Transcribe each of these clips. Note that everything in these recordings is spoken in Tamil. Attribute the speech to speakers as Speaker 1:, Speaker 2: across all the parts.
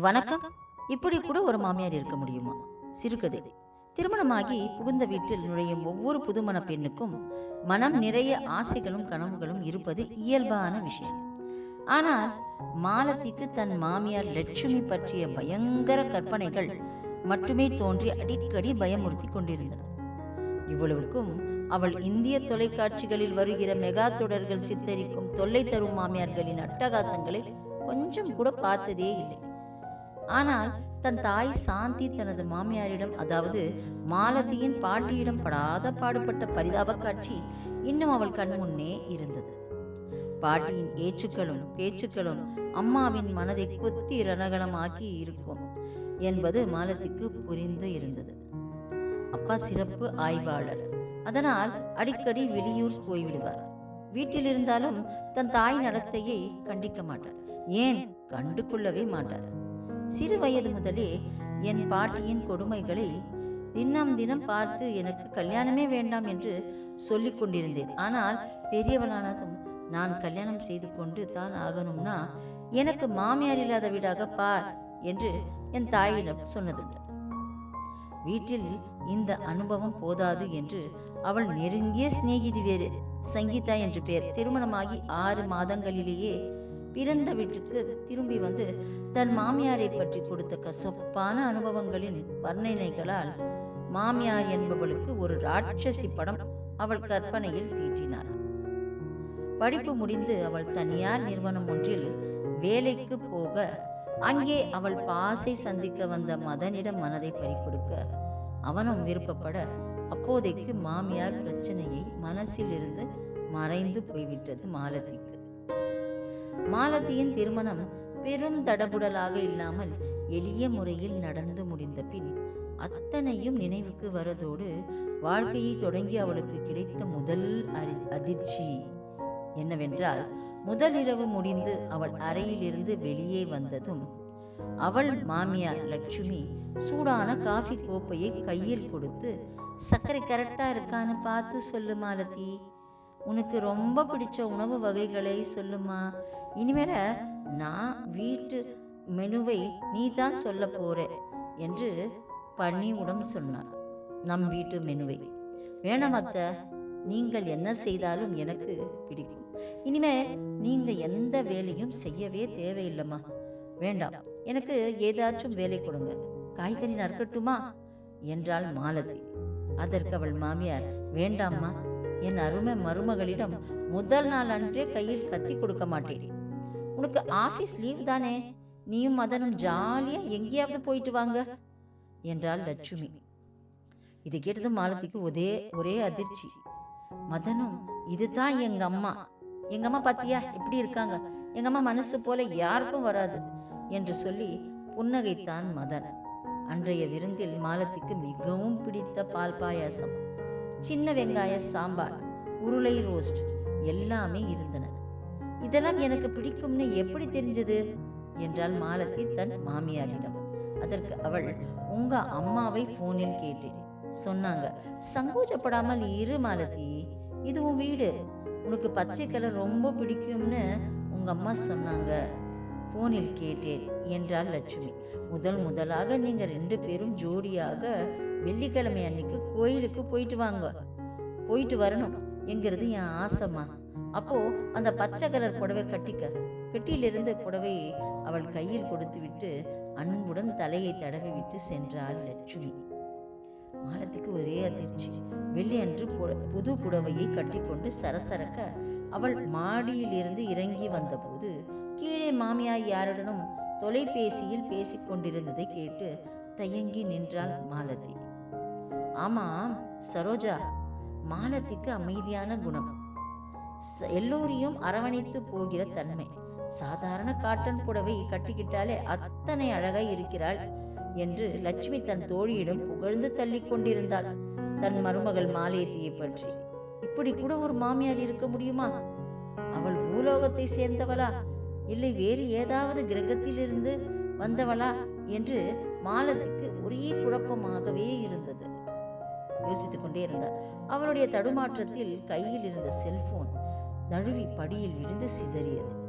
Speaker 1: வணக்கம். இப்படி கூட ஒரு மாமியார் இருக்க முடியுமா? சிறுகதை. திருமணமாகி புகுந்த வீட்டில் நுழையும் ஒவ்வொரு புதுமண பெண்ணுக்கும் மனம் நிறைய ஆசைகளும் கனவுகளும் இருப்பது இயல்பான விஷயம். ஆனால் மாலதிக்கு தன் மாமியார் லட்சுமி பற்றிய பயங்கர கற்பனைகள் மட்டுமே தோன்றி அடிக்கடி பயமுறுத்தி கொண்டிருந்தன. இவ்வளவுக்கும் அவள் இந்திய தொலைக்காட்சிகளில் வருகிற மெகா தொடர்கள் சித்தரிக்கும் தொல்லை தரும் மாமியார்களின் அட்டகாசங்களை கொஞ்சம் கூட பார்த்ததே இல்லை. ஆனால் தன் தாய் சாந்தி தனது மாமியாரிடம் அதாவது மாலதியின் பாட்டியிடம் படாத பாடுபட்ட பரிதாப காட்சி இன்னும் அவள் கண் முன்னே இருந்தது. பாட்டியின் ஏச்சுக்களும் பேச்சுக்களும் அம்மாவின் மனதை கொத்தி ரணகலமாக்கி இருக்கும் என்பது மாலதிக்கு புரிந்து இருந்தது. அப்பா சிறப்பு ஆய்வாளர். அதனால் அடிக்கடி வெளியூர் போய்விடுவார். வீட்டில் இருந்தாலும் தன் தாய் நடத்தையை கண்டிக்க மாட்டார். ஏன்? கண்டுகொள்ளவே மாட்டார். சிறு வயது முதலே என் பாட்டியின் கொடுமைகளை தினம் தினம் பார்த்து எனக்கு கல்யாணமே வேண்டாம் என்று சொல்லிக் கொண்டிருந்தேன். ஆனால் பெரியவளானதும் நான் கல்யாணம் செய்து கொண்டு தான் ஆகணும்னா எனக்கு மாமியார் இல்லாத வீடாக பார் என்று என் தாயிடம் சொன்னதுண்டு. வீட்டில் இந்த அனுபவம் போதாது என்று அவள் நெருங்கிய சிநேகிதி வேறு சங்கீதா என்று பெயர் திருமணமாகி ஆறு மாதங்களிலேயே பிறந்த வீட்டுக்கு திரும்பி வந்து தன் மாமியாரை பற்றி கொடுத்த கசப்பான அனுபவங்களின் வர்ணனைகளால் மாமியார் என்பவளுக்கு ஒரு ராட்சசி படம் அவள் கற்பனையில் தீட்டினார். படிப்பு முடிந்து அவள் தனியார் நிறுவனம் ஒன்றில் வேலைக்கு போக அங்கே அவள் பாசை சந்திக்க வந்த மதனிடம் மனதை பறிக்கொடுக்க அவனும் விருப்பப்பட அப்போதைக்கு மாமியார் பிரச்சனையை மனசிலிருந்து மறைந்து போய்விட்டது மாலதிக்கு. மாலதியின் திருமணம் பெரும் தடபுடலாக இல்லாமல் எளிய முறையில் நடந்து முடிந்த பின் அத்தனையும் நினைவுக்கு வரதோடு வாழ்க்கையை தொடங்கி அவளுக்கு கிடைத்த முதல் அரி அதிர்ச்சி என்னவென்றால் முதல் இரவு முடிந்து அவள் அறையிலிருந்து வெளியே வந்ததும் அவள் மாமியார் லட்சுமி சூடான காஃபி கோப்பையை கையில் கொடுத்து சர்க்கரை கரெக்டா இருக்கான்னு பார்த்து சொல்லு மாலதி. உனக்கு ரொம்ப பிடிச்ச உணவு வகைகளை சொல்லுமா? இனிமேல நான் வீட்டு மெனுவை நீ தான் சொல்ல போற என்று பணிவுடன் சொன்னான். நம் வீட்டு மெனுவை. வேணாம் அத்தை நீங்கள் என்ன செய்தாலும் எனக்கு பிடிக்கும். இனிமே நீங்க எந்த வேலையும் செய்யவே தேவையில்லைம்மா. வேண்டாம் எனக்கு ஏதாச்சும் வேலை கொடுங்க. காய்கறி நறுக்கட்டுமா? என்றாள் மாலதி. அதற்கு அவள் மாமியார் வேண்டாம்மா என் அருமை மருமகளிடம் முதல் நாள் அன்றே கையில் கத்தி கொடுக்க மாட்டேன். உனக்கு ஆபீஸ் லீவ் தானே? நீயும் மதனும் ஜாலியா எங்கேயாவது போயிட்டு வாங்க என்றாள் லட்சுமி. இதை கேட்டதும் மாலத்திக்கு ஒரே ஒரே அதிர்ச்சி. மதனும் இதுதான் எங்க அம்மா. எங்க அம்மா பாத்தியா? எப்படி இருக்காங்க? எங்க அம்மா மனசு போல யாருக்கும் வராது என்று சொல்லி புன்னகைத்தான் மதன். அன்றைய விருந்தில் மாலத்திக்கு மிகவும் பிடித்த பால் பாயாசம். சின்ன வெங்காய சாம்பார் உருளை ரோஸ்ட் எல்லாமே இருந்தன. இதெல்லாம் எனக்கு பிடிக்கும்னு எப்படி தெரிஞ்சது? என்றால் மாலதி தன் மாமியாரிடம். அதற்கு அவள் உங்க அம்மாவை போனில் கேட்டேன். சொன்னாங்க சங்கோச்சப்படாமல் இரு மாலதி இது உன் வீடு. உனக்கு பச்சை கலர் ரொம்ப பிடிக்கும்னு உங்க அம்மா சொன்னாங்க. போனில் கேட்டேன் என்றாள் லட்சுமி. முதல் முதலாக நீங்க ரெண்டு பேரும் ஜோடியாக வெள்ளிக்கிழமை அன்னைக்கு கோயிலுக்கு போயிட்டு வாங்க. போயிட்டு வரணும். என்கிறது என் ஆசைமா அப்போ அந்த பச்சை கலர் புடவை கட்டிக்க. பெட்டியிலிருந்து புடவையை அவள் கையில் கொடுத்து விட்டு அன்புடன் தலையை தடவி விட்டு சென்றாள் லட்சுமி. மாலத்துக்கு ஒரே அதிர்ச்சி. வெள்ளி அன்று புது புடவையை கட்டிக்கொண்டு சரசரக்க அவள் மாடியிலிருந்து இறங்கி வந்தபோது கீழே மாமியார் யாருடனும் தொலைபேசியில் பேசிக்கொண்டிருந்ததை கேட்டு தயங்கி நின்றாள் மாலதி. ஆமாம் சரோஜா மாலத்திக்கு அமைதியான குணம். எல்லோரையும் அரவணைத்து போகிற தன்மை. சாதாரண காட்டன் புடவை கட்டிக்கிட்டாலே அத்தனை அழகாய் இருக்கிறாள் என்று லட்சுமி தன் தோழியிடம் புகழ்ந்து தள்ளிக் கொண்டிருந்தாள். தன் மருமகள் மாலையத்தியை பற்றி. இப்படி கூட ஒரு மாமியார் இருக்க முடியுமா? அவள் பூலோகத்தை சேர்ந்தவளா? இல்லை வேறு ஏதாவது கிரகத்திலிருந்து வந்தவளா? என்று மாலத்துக்கு ஒரே குழப்பமாகவே இருந்தது. யோசித்துக் கொண்டே இருந்தார். அவருடைய தடுமாற்றத்தில் கையில் இருந்த செல்போன் நழுவி படியில் விழுந்து சிதறியது.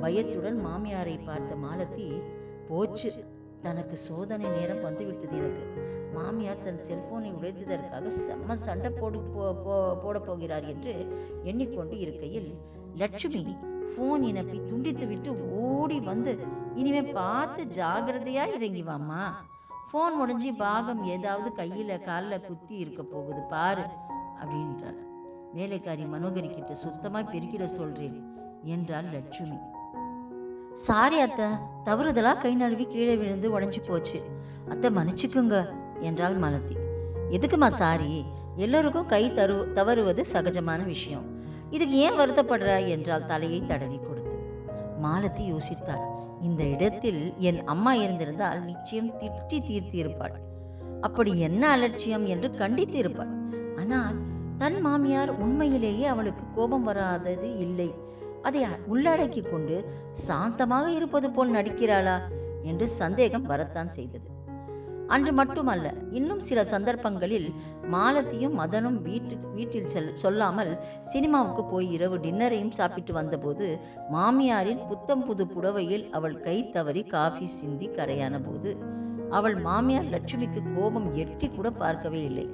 Speaker 1: பயத்துடன் மாமியாரை பார்த்த மாலத்தி போச்சு தனக்கு சோதனை நேரம் வந்துவிட்டது எனக்கு. மாமியார் தன் செல்போனை உடைத்ததற்காக செம்ம சண்டை போடு போ போ- போடப் போகிறார் என்று எண்ணிக்கொண்டு இருக்கையில் லட்சுமி ஃபோன் இனப்பி துண்டித்து விட்டு ஓடி வந்து இனிமே பார்த்து ஜாகிரதையா இறங்கிவாம்மா ஃபோன் உடஞ்சி பாகம் ஏதாவது கையில் காலில் குத்தி இருக்க போகுது பாரு அப்படின்றார். வேலைக்காரி மனோகரி கிட்ட சுத்தமாக பெருக்கிட சொல்கிறேன் என்றாள் லட்சுமி. சாரி அத்தை தவறுதலாக கை நழுவி கீழே விழுந்து உடஞ்சி போச்சு. அத்தை மன்னிச்சுக்குங்க என்றாள் மலத்தி எதுக்குமா சாரி? எல்லோருக்கும் கை தரு தவறுவது சகஜமான விஷயம். இதுக்கு ஏன் வருத்தப்படுற? என்றால் தலையை தடவி கொடுத்து. மாலத்தி யோசித்தாள். இந்த இடத்தில் என் அம்மா இருந்திருந்தால் நிச்சயம் திட்டி தீர்த்திருப்பாள். அப்படி என்ன அலட்சியம் என்று கண்டித்து இருப்பாள் ஆனால் தன் மாமியார் உண்மையிலேயே அவளுக்கு கோபம் வராதது இல்லை. அதை உள்ளடக்கி கொண்டு சாந்தமாக இருப்பது போல் நடிக்கிறாளா என்று சந்தேகம் வரத்தான் செய்தது. அன்று மட்டுமல்ல இன்னும் சில சந்தர்ப்பங்களில் மாலத்தியும் மதனும் வீட்டு வீட்டில் செல் சொல்லாமல் சினிமாவுக்கு போய் இரவு டின்னரையும் சாப்பிட்டு வந்தபோது மாமியாரின் புத்தம் புது புடவையில் அவள் கை தவறி காஃபி சிந்தி கரையான போது அவள் மாமியார் லட்சுமிக்கு கோபம் எட்டி கூட பார்க்கவே இல்லை.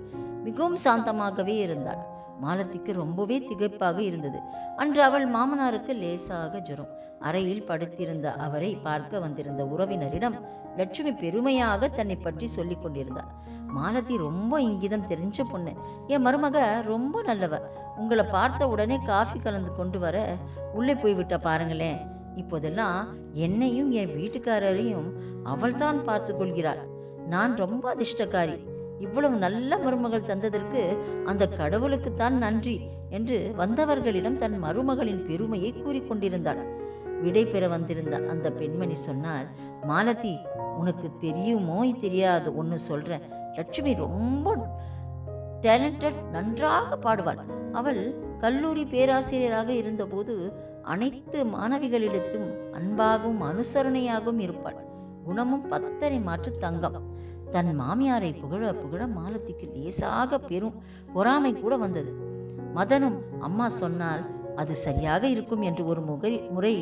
Speaker 1: மிகவும் சாந்தமாகவே இருந்தாள். மாலத்திக்கு ரொம்பவே திகைப்பாக இருந்தது. அன்று அவள் மாமனாருக்கு லேசாக ஜுரம். அறையில் படுத்திருந்த அவரை பார்க்க வந்திருந்த உறவினரிடம் லட்சுமி பெருமையாக தன்னை பற்றி சொல்லி கொண்டிருந்தாள். மாலதி ரொம்ப இங்கிதம் தெரிஞ்ச பொண்ணு. என் மருமக ரொம்ப நல்லவ. உங்களை பார்த்த உடனே காஃபி கலந்து கொண்டு வர உள்ளே போய்விட்ட பாருங்களேன். இப்போதெல்லாம் என்னையும் என் வீட்டுக்காரரையும் அவள்தான் பார்த்து கொள்கிறாள். நான் ரொம்ப அதிர்ஷ்டக்காரி. இவ்வளவு நல்ல மருமகள் தந்ததற்கு அந்த கடவுளுக்குத்தான் நன்றி என்று வந்தவர்களிடம் தன் மருமகளின் பெருமையை கூறிக்கொண்டிருந்தாள் விடை பெற வந்திருந்த அந்த பெண்மணி சொன்னார் மாலதி உனக்கு தெரியுமோ தெரியாது ஒன்று சொல்கிறேன் லட்சுமி ரொம்ப டேலண்டட் நன்றாக பாடுவாள். அவள் கல்லூரி பேராசிரியராக இருந்தபோது அனைத்து மாணவிகளிடத்தும் அன்பாகவும் அனுசரணையாகவும் இருப்பாள். குணமும் பத்தனை மாற்று தங்கம். தன் மாமியாரை புகழ புகழ மாலத்திக்கு லேசாக பெரும் பொறாமை கூட வந்தது. மதனும் அம்மா சொன்னால் அது சரியாக இருக்கும் என்று ஒரு முகரி முறை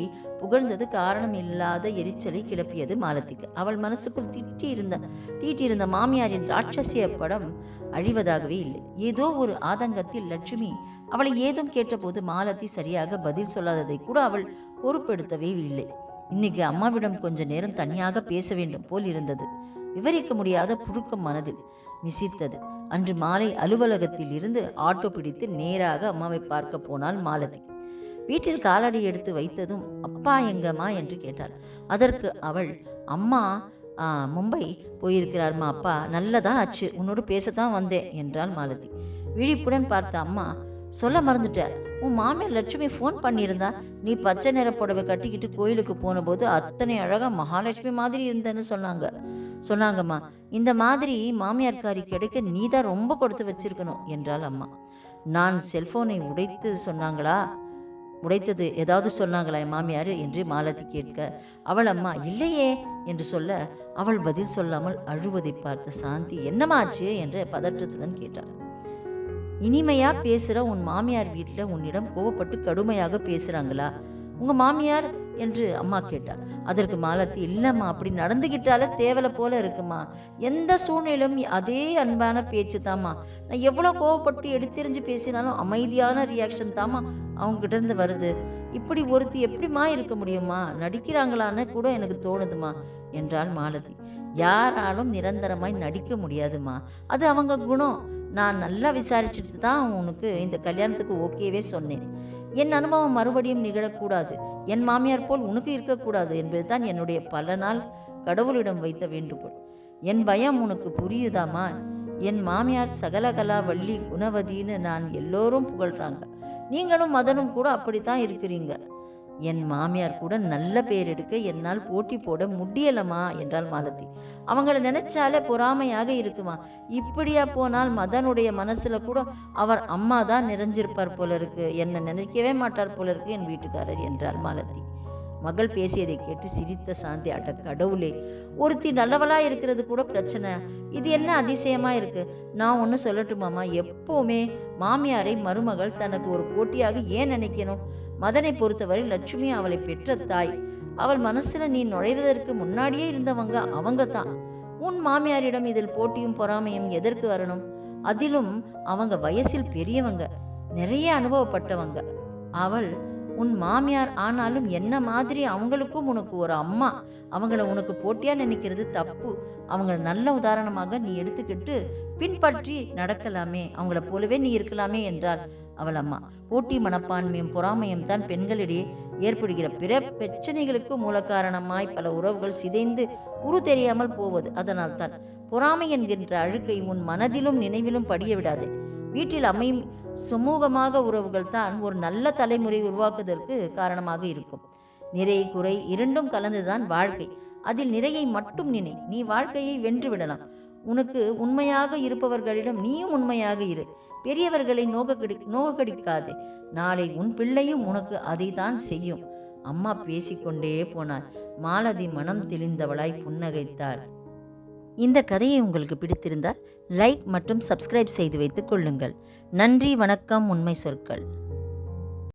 Speaker 1: புகழ்ந்தது காரணம் இல்லாத எரிச்சலை கிளப்பியது மாலத்திக்கு. அவள் மனசுக்குள் திட்டியிருந்த தீட்டியிருந்த மாமியாரின் ராட்சசிய படம் அழிவதாகவே இல்லை. ஏதோ ஒரு ஆதங்கத்தில் லட்சுமி அவளை ஏதும் கேட்டபோது மாலத்தி சரியாக பதில் சொல்லாததை கூட அவள் பொறுப்பெடுத்தவே இல்லை. இன்னைக்கு அம்மாவிடம் கொஞ்ச நேரம் தனியாக பேச வேண்டும் போல் இருந்தது. விவரிக்க முடியாத புழுக்கம் மனதில் மிசித்தது. அன்று மாலை அலுவலகத்தில் இருந்து ஆட்டோ பிடித்து நேராக அம்மாவை பார்க்க போனாள் மாலதி. வீட்டில் காலடி எடுத்து வைத்ததும் அப்பா எங்கம்மா? என்று கேட்டாள். அதற்கு அவள் அம்மா மும்பை போயிருக்கிறார்மா அப்பா? நல்லதா ஆச்சு. உன்னோடு பேசத்தான் வந்தேன் என்றாள் மாலதி. விழிப்புடன் பார்த்த அம்மா சொல்ல மறந்துட்ட உன் மாமியார் லட்சுமி ஃபோன் பண்ணியிருந்தா நீ பச்சை நிற புடவை கட்டிக்கிட்டு கோயிலுக்கு போனபோது அத்தனை அழகாக மகாலட்சுமி மாதிரி இருந்தேன்னு சொன்னாங்க. சொன்னாங்கம்மா இந்த மாதிரி மாமியார்காரி கிடைக்க நீ தான் ரொம்ப கொடுத்து வச்சிருக்கணும் என்றாள் அம்மா. நான் செல்போனை உடைத்து சொன்னாங்களா? உடைத்தது ஏதாவது சொன்னாங்களா என் மாமியார்? என்று மாலதி கேட்க அவள் அம்மா இல்லையே என்று சொல்ல அவள் பதில் சொல்லாமல் அழுவதை பார்த்த சாந்தி என்னமாச்சு என்று பதற்றத்துடன் கேட்டாள். இனிமையாக பேசுகிற உன் மாமியார் வீட்டில் உன்னிடம் கோவப்பட்டு கடுமையாக பேசுகிறாங்களா உங்கள் மாமியார்? என்று அம்மா கேட்டாள் அதற்கு மாலத்தி இல்லைம்மா அப்படி நடந்துக்கிட்டாலே தேவலை போல இருக்குமா? எந்த சூழ்நிலையும் அதே அன்பான பேச்சு தாம்மா நான் எவ்வளோ கோவப்பட்டு எடுத்தெறிஞ்சு பேசினாலும் அமைதியான ரியாக்ஷன் தாம்மா அவங்ககிட்ட இருந்து வருது. இப்படி ஒருத்தி எப்படிம்மா இருக்க முடியுமா? நடிக்கிறாங்களான்னு கூட எனக்கு தோணுதுமா என்றாள் மாலதி. யாராலும் நிரந்தரமாய் நடிக்க முடியாதுமா அது அவங்க குணம். நான் நல்லா விசாரிச்சுட்டு தான் உனக்கு இந்த கல்யாணத்துக்கு ஓகேவே சொன்னேன். என் அனுபவம் மறுபடியும் நிகழக்கூடாது. என் மாமியார் போல் உனக்கு இருக்கக்கூடாது என்பதுதான் என்னுடைய பல நாள் கடவுளிடம் வைத்த வேண்டுகோள். என் பயம் உனக்கு புரியுதாமா? என் மாமியார் சகலகலா வள்ளி குணவதின்னு நான் எல்லோரும் புகழ்றாங்க. நீங்களும் மதனும் கூட அப்படித்தான் இருக்கிறீங்க. என் மாமியார் கூட நல்ல பேர் எடுக்க என்னால் போட்டி போட முடியலமா என்றாள் மாலதி. அவங்கள நினைச்சாலே பொறாமையாக இருக்குமா? இப்படியா போனால் மதனுடைய மனசுல கூட அவர் அம்மா தான் நிறைஞ்சிருப்பார் போல இருக்கு. என்னை நினைக்கவே மாட்டார் போல இருக்கு என் வீட்டுக்காரர் என்றாள் மாலதி. மகள் பேசியதை கேட்டு சிரித்த சாந்தி அட கடவுளே ஒருத்தி நல்லவளா இருக்கிறது கூட பிரச்சனை. இது என்ன அதிசயமா இருக்கு? நான் ஒன்று சொல்லட்டுமாமா எப்போவுமே மாமியாரை மருமகள் தனக்கு ஒரு போட்டியாக ஏன் நினைக்கணும்? மதனை பொறுத்தவரை லட்சுமி அவளை பெற்ற தாய். அவள் மனசுல நீ நுழைவதற்கு முன்னாடியே இருந்தவங்க அவங்க தான் உன் மாமியாரிடம் இதில் போட்டியும் பொறாமையும் எதற்கு வரணும்? அதிலும் அவங்க வயசில் பெரியவங்க. நிறைய அனுபவப்பட்டவங்க. அவள் உன் மாமியார் ஆனாலும் என்ன மாதிரி அவங்களுக்கும் உனக்கு ஒரு அம்மா? அவங்கள உனக்கு போட்டியா நினைக்கிறது தப்பு. அவங்கள நல்ல உதாரணமாக நீ எடுத்துக்கிட்டு பின்பற்றி நடக்கலாமே. அவங்கள போலவே நீ இருக்கலாமே என்றாள் அவள் அம்மா போட்டி மனப்பான்மையும் பொறாமையும் தான் பெண்களிடையே ஏற்படுகிற பிற பிரச்சனைகளுக்கு மூல காரணமாய் பல உறவுகள் சிதைந்து உரு தெரியாமல் போவது அதனால் தான் பொறாமை என்கின்ற அழுக்கை உன் மனதிலும் நினைவிலும் படிய விடாது. வீட்டில் அமையும் சுமூகமாக உறவுகள் தான் ஒரு நல்ல தலைமுறை உருவாக்குவதற்கு காரணமாக இருக்கும். நிறை குறை இரண்டும் கலந்துதான் வாழ்க்கை. அதில் நிறையை மட்டும் நினை. நீ வாழ்க்கையை வென்று விடலாம். உனக்கு உண்மையாக இருப்பவர்களிடம் நீயும் உண்மையாக இரு. பெரியவர்களை நோகக்கடி நோகடிக்காது நாளை உன் பிள்ளையும் உனக்கு அதை தான் செய்யும். அம்மா பேசிக்கொண்டே போனார் மாலதி மனம் தெளிந்தவளாய் புன்னகைத்தாள். இந்த கதையை உங்களுக்கு பிடித்திருந்தால் லைக் மற்றும் சப்ஸ்கிரைப் செய்து வைத்துக் கொள்ளுங்கள். நன்றி வணக்கம் உண்மை சொற்கள்.